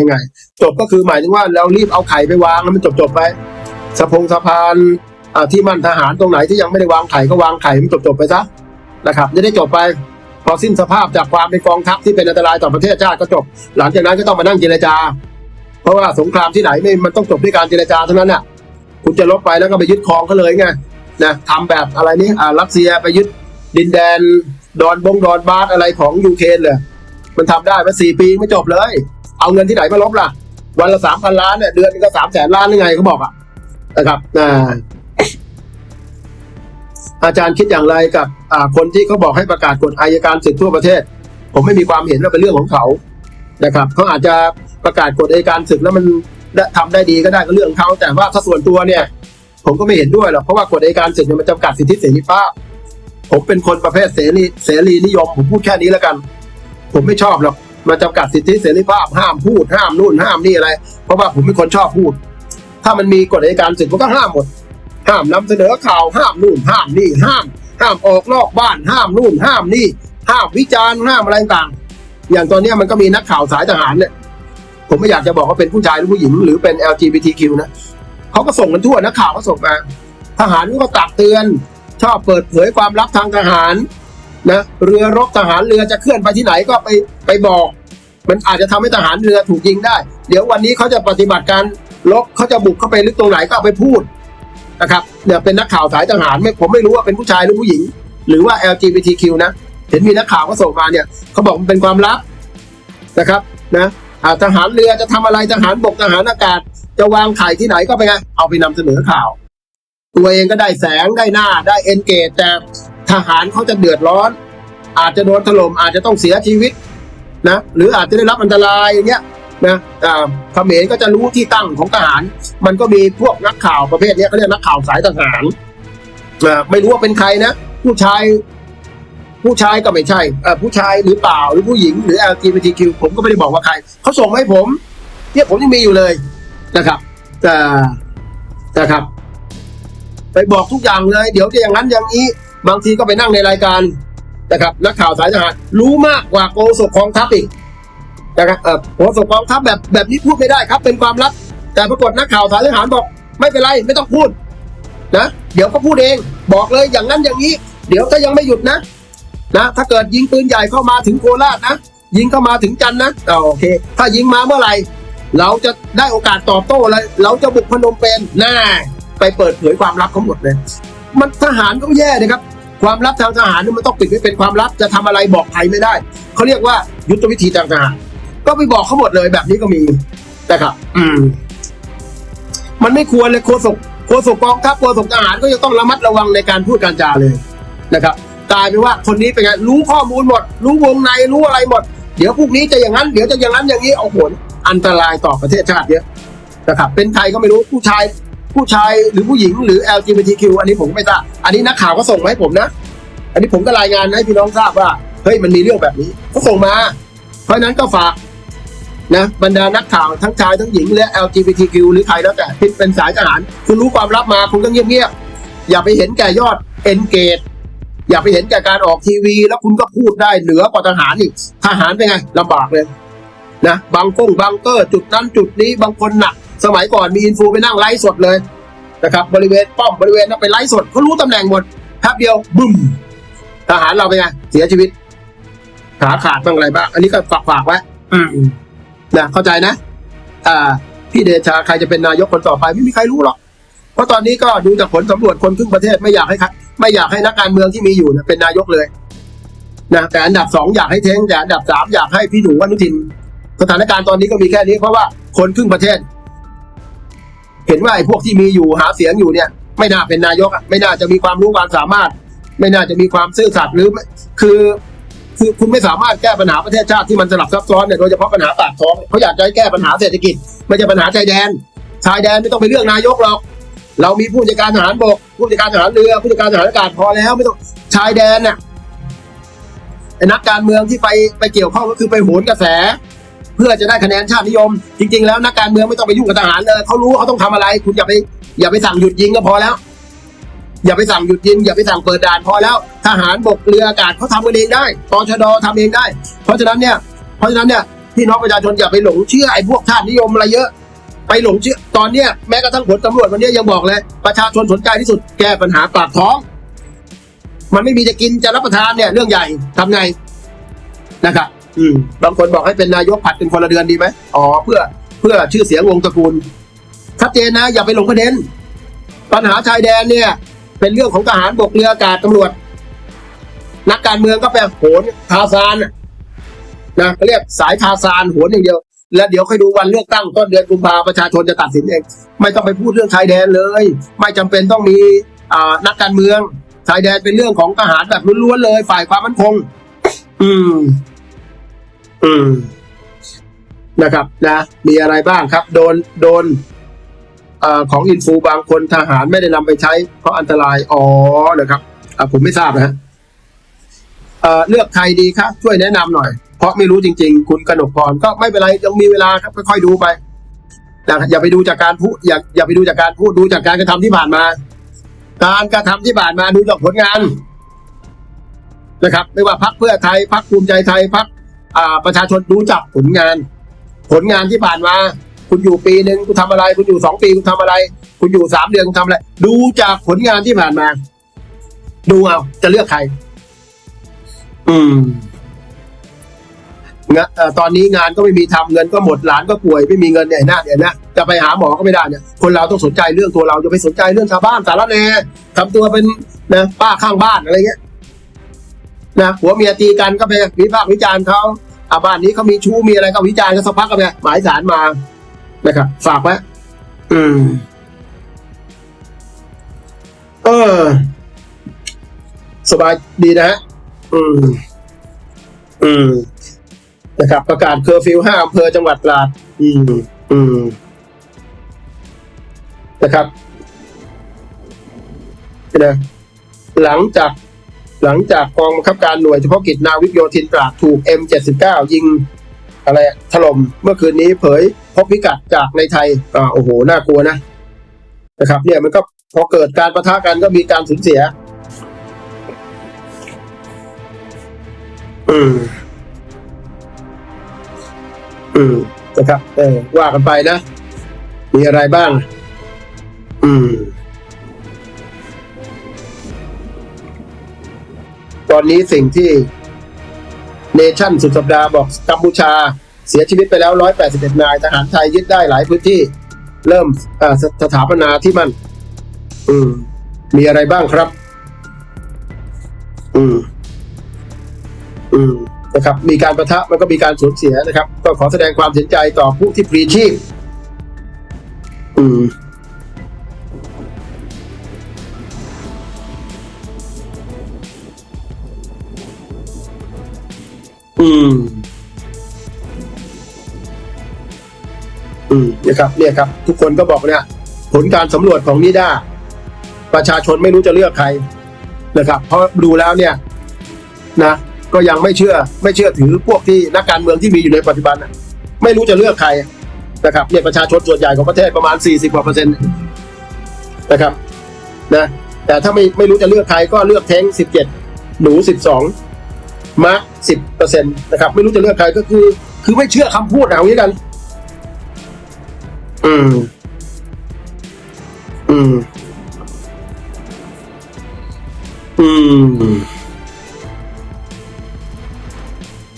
ยังไง จบก็คือหมายถึงว่าเรารีบเอาไข่ไปวางแล้วมันจบจบๆไปสะพงสะพานที่มั่นทหารตรงไหนที่ยังไม่ได้วางไข่ก็วางไข่มันจบจบๆไปซะนะครับจะได้จบไปพอสิ้นสภาพจากความเป็นกองทัพที่เป็นอันตรายต่อประเทศชาติก็จบ หลังจากนั้นก็ต้องมานั่งเจรจา เพราะว่าสงครามที่ไหนไม่มันต้องจบด้วยการเจรจาเท่านั้นน่ะคุณจะลบไปแล้วก็ไปยึดครองเขาเลยไงนะทำแบบอะไรนี่อ่ารัสเซียไปยึดดินแดน ดอนบงดอนบาสอะไรของยูเครนเลยมันทำได้มาสี่ปีไม่จบเลย เอาเงินที่ไหนมาลบล่ะ วันละสามพันล้านเนี่ยเดือนนึงก็สามแสนล้านหรือไงเขาบอกอะนะครับอ่าอาจารย์คิดอย่างไรกับอ่าคนที่เขาบอกให้ประกาศกฎอายการศึกทั่วประเทศ ผมไม่มีความเห็นว่าเป็นเรื่องของเขานะครับเขาอาจจะประกาศกฎอายการศึกแล้วมันได้ทำได้ดีก็ได้ก็เรื่องของเขา แต่ว่าถ้าส่วนตัวเนี่ย ผมก็ไม่เห็นด้วยหรอกเพราะว่ากฎอายการศึกเนี่ยมันจำกัดสิทธิเสรีภาพ ผมเป็นคนประเภทเสรีเสรีนิยม ผมพูดแค่นี้แล้วกัน ผมไม่ชอบหรอก มาจำกัดสิทธิเสรีภาพห้ามพูดห้ามนู่นห้ามนี่อะไร เพราะว่าผมเป็นคนชอบพูด ถ้ามันมีกฎอายการศึกมันก็ห้ามหมด ห้ามนำเสนอข่าวห้ามนู่นห้ามนี่ห้าม ห้ามออกนอกบ้านห้ามนู่นห้ามนี่ ห้ามวิจารณ์ห้ามอะไรต่างอย่างตอนนี้มันก็มีนักข่าวสายทหารเนี่ยผมไม่อยากจะบอกว่าเป็นผู้ชายหรือผู้หญิงหรือเป็น LGBTQ นะเขาก็ส่งกันทั่วนักข่าวก็ส่งมาทหารก็ตักเตือน ชอบเปิดเผยความลับทางทหาร นะเรือรบทหารเรือจะเคลื่อนไปที่ไหนก็ไปไปบอก มันอาจจะทำให้ทหารเรือถูกยิงได้ เดี๋ยววันนี้เขาจะปฏิบัติการลบเขาจะบุกเข้าไปลึกตรงไหนก็เอาไปพูดนะครับเนี่ยเป็นนักข่าวสายทหารไม่ผมไม่รู้ว่าเป็นผู้ชายหรือผู้หญิง หรือว่า LGBTQ นะ เห็นมีนักข่าวเขาส่งมาเนี่ยเขาบอกมันเป็นความลับนะครับนะทหารเรือจะทำอะไรทหารบกทหารอากาศ จะวางไข่ที่ไหนก็ไปไงเอาไปนำเสนอข่าว ตัวเองก็ได้แสงได้หน้าได้เอนเกจแต่ ทหารเขาจะเดือดร้อน อาจจะโดนถล่มอาจจะต้องเสียชีวิตนะหรืออาจจะได้รับอันตรายอย่างเงี้ยนะอ่าเขมรก็จะรู้ที่ตั้งของทหาร มันก็มีพวกนักข่าวประเภทเนี้ยเขาเรียกนักข่าวสายทหารไม่รู้ว่าเป็นใครนะ ผู้ชาย ผู้ชายก็ไม่ใช่อผู้ชายหรือเปล่าหรือผู้หญิงหรือ LGBTQ ผมก็ไม่ได้บอกว่าใครเขาส่งมาให้ผมเนี่ยผมยังมีอยู่เลยนะครับแต่นะครับ ไปบอกทุกอย่างเลย เดี๋ยวจะอย่างนั้นอย่างนี้ บางทีก็ไปนั่งในรายการนะครับนักข่าวสายทหารรู้มากกว่าโฆษกกองทัพอีกนะครับโฆษกกองทัพแบบแบบนี้พูดไม่ได้ครับ เป็นความลับ แต่ปรากฏนักข่าวสายทหารบอก ไม่เป็นไรไม่ต้องพูดนะเดี๋ยวก็พูดเองบอกเลยอย่างนั้นอย่างนี้ เดี๋ยวถ้ายังไม่หยุดนะนะถ้าเกิดยิงปืนใหญ่เข้ามาถึงโคราชนะยิงเข้ามาถึงจันนะโอเค ถ้ายิงมาเมื่อไหร่เราจะได้โอกาสตอบโต้เลยเราจะบุกพนมเปญน่าไปเปิดเผยความลับเขาหมดเลย มันทหารก็แย่นะครับ ความลับทางทหารนี่มันต้องปิดไว้เป็นความลับจะทำอะไรบอกใครไม่ได้เขาเรียกว่ายุทธวิธีทางทหารก็ไปบอกเขาหมดเลยแบบนี้ก็มีนะครับ อืม มันไม่ควรเลยโฆษกโฆษกกองทัพโฆษกทหารก็จะต้องระมัดระวังในการพูดการจาเลยนะครับกลายเป็นว่าคนนี้เป็นไงรู้ข้อมูลหมด รู้วงในรู้อะไรหมด เดี๋ยวพวกนี้จะอย่างนั้น เดี๋ยวจะอย่างนั้นอย่างนี้เอาผลอันตรายต่อประเทศชาติเยอะนะครับ เป็นใครก็ไม่รู้ผู้ชาย ผู้ชายหรือผู้หญิงหรือ LGBTQ อันนี้ผมไม่ทราบอันนี้นักข่าวก็ส่งมาให้ผมนะ อันนี้ผมก็รายงานให้พี่น้องทราบว่าเฮ้ยมันมีเรื่องแบบนี้เขาส่งมา เพราะนั้นก็ฝากนะบรรดานักข่าวทั้งชายทั้งหญิงและ LGBTQ หรือใครแล้วแต่ที่เป็นสายทหารคุณรู้ความลับมาคุณก็เงียบๆอย่าไปเห็นแก่ยอด engage อย่าไปเห็นแก่การออกทีวี แล้วคุณก็พูดได้เหนือกว่าทหารอีกทหารเป็นไงลำบากเลยนะบางกงบังเกอร์จุดนั้นจุดนี้บางคนหนัก สมัยก่อนมีอินฟูไปนั่งไลฟ์สดเลยนะครับบริเวณป้อมบริเวณนั้นไปไลฟ์สดเขารู้ตำแหน่งหมดแป๊บเดียวบึ้มทหารเราเป็นไงเสียชีวิต ขาขาดบ้างอะไรบ้างอันนี้ก็ฝากฝากๆไว้อืมนะเข้าใจนะ อ่า พี่เดชาใครจะเป็นนายกคนต่อไปไม่มีใครรู้หรอกเพราะตอนนี้ก็ดูจากผลสำรวจคนครึ่งประเทศไม่อยากให้ใครไม่อยากให้นักการเมืองที่มีอยู่เนี่ยเป็นนายกเลยนะแต่อันดับสองอยากให้เท้งแต่อันดับสามอยากให้พี่หนูอนุทิน สถานการณ์ตอนนี้ก็มีแค่นี้เพราะว่าคนครึ่งประเทศ เห็นว่าไอ้พวกที่มีอยู่หาเสียงอยู่เนี่ย ไม่น่าเป็นนายกไม่น่าจะมีความรู้ความสามารถ ไม่น่าจะมีความซื่อสัตย์หรือคือคือคุณไม่สามารถแก้ปัญหาประเทศชาติที่มันสลับซับซ้อนเนี่ยโดยเฉพาะปัญหาปากท้องเขาอยากจะให้แก้ปัญหาเศรษฐกิจไม่ใช่ปัญหาชายแดนชายแดนไม่ต้องไปเรื่องนายกหรอก เรามีผู้จัดการทหารบกผู้จัดการทหารเรือผู้จัดการทหารอากาศพอแล้วไม่ต้องชายแดนน่ะนักการเมืองที่ไปไปเกี่ยวข้องก็คือไปโหนกระแส เพื่อจะได้คะแนนชาตินิยม จริง ๆ แล้วนักการเมืองไม่ต้องไปยุ่งกับทหารเลยเขารู้เขาต้องทำอะไร คุณอย่าไปอย่าไปสั่งหยุดยิงก็พอแล้ว อย่าไปสั่งหยุดยิงอย่าไปสั่งเปิดด่านพอแล้ว ทหารบกเรืออากาศเขาทำกันเองได้ตชดทำเองได้ เพราะฉะนั้นเนี่ย เพราะฉะนั้นเนี่ยพี่น้องประชาชนอย่าไปหลงเชื่อไอ้พวกชาตินิยมอะไรเยอะ ไปหลงเชื่อตอนเนี้ยแม้กระทั่งผลตำรวจวันนี้ยยังบอกเลย ประชาชนสนใจที่สุดแก้ปัญหาปากท้อง มันไม่มีจะกินจะรับประทานเนี่ยเรื่องใหญ่ทำไงนะครับ อืมบางคนบอกให้เป็นนายกผัดเป็นคนละเดือนดีไหมอ๋อเพื่อเพื่อชื่อเสียงวงตระกูลชัดเจนนะ อย่าไปหลงประเด็น ปัญหาชายแดนเนี่ย เป็นเรื่องของทหารบกเรืออากาศตำรวจ นักการเมืองก็ไปโหนทาซานนะเขาเรียกสายทาซานโหนอย่างเดียว แล้วเดี๋ยวค่อยดูวันเลือกตั้งต้นเดือนกุมภาประชาชนจะตัดสินเอง ไม่ต้องไปพูดเรื่องชายแดนเลย ไม่จำเป็นต้องมีนักการเมืองชายแดนเป็นเรื่องของทหารแบบล้วนๆเลย ฝ่ายความมั่นคง อืม อืม นะครับ นะ มีอะไรบ้างครับ โดนโดนอของอินฟูบางคนทหารไม่ได้นำไปใช้ เพราะอันตราย อ๋อนะครับอะผมไม่ทราบนะฮะเลือกใครดีครับช่วยแนะนำหน่อย เพราะไม่รู้จริง ๆ คุณกนกพรก็ไม่เป็นไรยังมีเวลาครับค่อยๆดูไปนะอย่าไปดูจากการพูดอย่าอย่าไปดูจากการพูดดูจากการกระทำที่ผ่านมา การกระทำที่ผ่านมาดูจากผลงานนะครับ ไม่ว่าพักเพื่อไทยพักภูมิใจไทยพัก ประชาชนดูจากผลงาน ผลงานที่ผ่านมา คุณอยู่ปีหนึ่งคุณทำอะไร คุณอยู่สองปีคุณทำอะไร คุณอยู่สามเดือนคุณทำอะไร ดูจากผลงานที่ผ่านมา ดูเอาจะเลือกใคร อืมงะตอนนี้งานก็ไม่มีทำเงินก็หมดหลานก็ป่วยไม่มีเงินเนี่ยนะเนี่ยนะจะไปหาหมอก็ไม่ได้เนี่ยคนเราต้องสนใจเรื่องตัวเราจะไปสนใจเรื่องชาวบ้านสารแน่ทำตัวเป็นนะป้าข้างบ้านอะไรเงี้ย นะผัวเมียตีกันก็ไปวิพากษ์วิจารณ์เขาอาบ้านนี้เขามีชู้มีอะไรก็วิจารณ์ก็สักพักก็ไปหมายสารมานะครับฝากไว้อืม เออ สบายดีนะฮะอืม อืม นะครับ ประกาศเคอร์ฟิวห้าอำเภอจังหวัดตราด อืม อืม นะครับนะหลังจาก หลังจากกองบังคับการหน่วยเฉพาะกิจนาวิกโยธินตราดถูก M79 ยิงอะไรถล่มเมื่อคืนนี้เผยพบพิกัดจากในไทยอ่าโอ้โห น่ากลัวนะนะครับ เนี่ยมันก็พอเกิดการประทะกันก็มีการสูญเสีย อืม อืมนะครับ เออว่ากันไปนะ มีอะไรบ้าง อืม ตอนนี้สิ่งที่เนชั่นสุดสัปดาห์บอกกัมพูชาเสียชีวิตไปแล้ว 181 นาย ทหารไทยยึดได้หลายพื้นที่ เริ่มสสถาปนาที่มัน อืม มีอะไรบ้างครับ อืม อืมนะครับ มีการประทะมันก็มีการสูญเสียนะครับ ก็ขอแสดงความเสียใจต่อผู้ที่พลีชีพ อืม อืมนะครับเนี่ยครับ ทุกคนก็บอกเนี่ยผลการสำรวจของนิด้าประชาชนไม่รู้จะเลือกใครนะครับ เพราะดูแล้วเนี่ยนะก็ยังไม่เชื่อไม่เชื่อถือพวกที่นักการเมืองที่มีอยู่ในปัจจุบันนะไม่รู้จะเลือกใครนะครับเนี่ยประชาชนส่วนใหญ่ของประเทศประมาณสี่สิบกว่าเปอร์เซ็นต์นะครับนะแต่ถ้าไม่ไม่รู้จะเลือกใครก็เลือกเท้งสิบเจ็ดหนูสิบสองมาร์คสิบเปอร์เซ็นต์นะครับ ไม่รู้จะเลือกใครก็คือ คือไม่เชื่อคำพูดเอางี้กัน อืม อืม อืม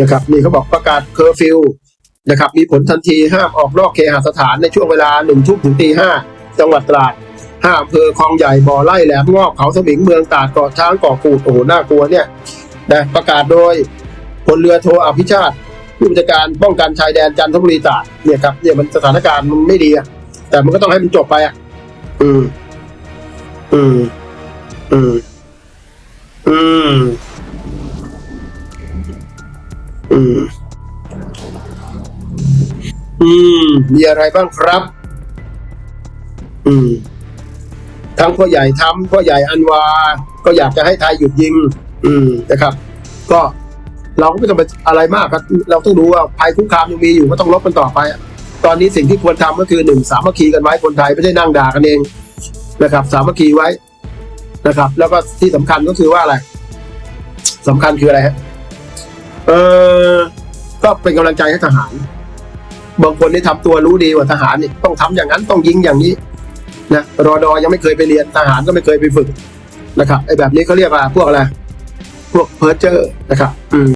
นะครับ นี่เขาบอกประกาศเคอร์ฟิวนะครับ มีผลทันทีห้ามออกนอกเคหสถานในช่วงเวลาหนึ่งทุ่มถึงตีห้าจังหวัดตราดห้าอำเภอคลองใหญ่บ่อไร่แหลมงอกเขาสมิงเมืองตราดเกาะช้างเกาะกูดโอ้โหน่ากลัวเนี่ยนะประกาศโดยพลเรือโทอภิชาติ ผู้บัญชาการป้องกันชายแดนจันทบุรีตราดเนี่ยครับเนี่ยมันสถานการณ์มันไม่ดีอะแต่มันก็ต้องให้มันจบไปอะอืมอืมอืมอืมอืมอืมมีอะไรบ้างครับ อืมทั้งพ่อใหญ่ทำพ่อใหญ่อันวา ก็อยากจะให้ไทยหยุดยิง อืมนะครับ ก็ เราก็ไม่ต้องไปอะไรมากครับเราต้องดูว่าภัยคุกคามยังมีอยู่ก็ต้องลบกันต่อไป ตอนนี้สิ่งที่ควรทำก็คือหนึ่งสามัคคีกันไว้คนไทยไม่ได้นั่งด่ากันเองนะครับ สามัคคีไว้นะครับ แล้วก็ที่สำคัญก็คือว่าอะไรสำคัญคืออะไรฮะเออก็เป็นกำลังใจให้ทหาร บางคนนี่ทำตัวรู้ดีกว่าทหารนี่ต้องทำอย่างนั้นต้องยิงอย่างนี้นะรอดอยังไม่เคยไปเรียนทหารก็ไม่เคยไปฝึกนะครับไอ้แบบนี้เขาเรียกว่าพวกอะไรพวกเพอร์เจอร์นะครับอืม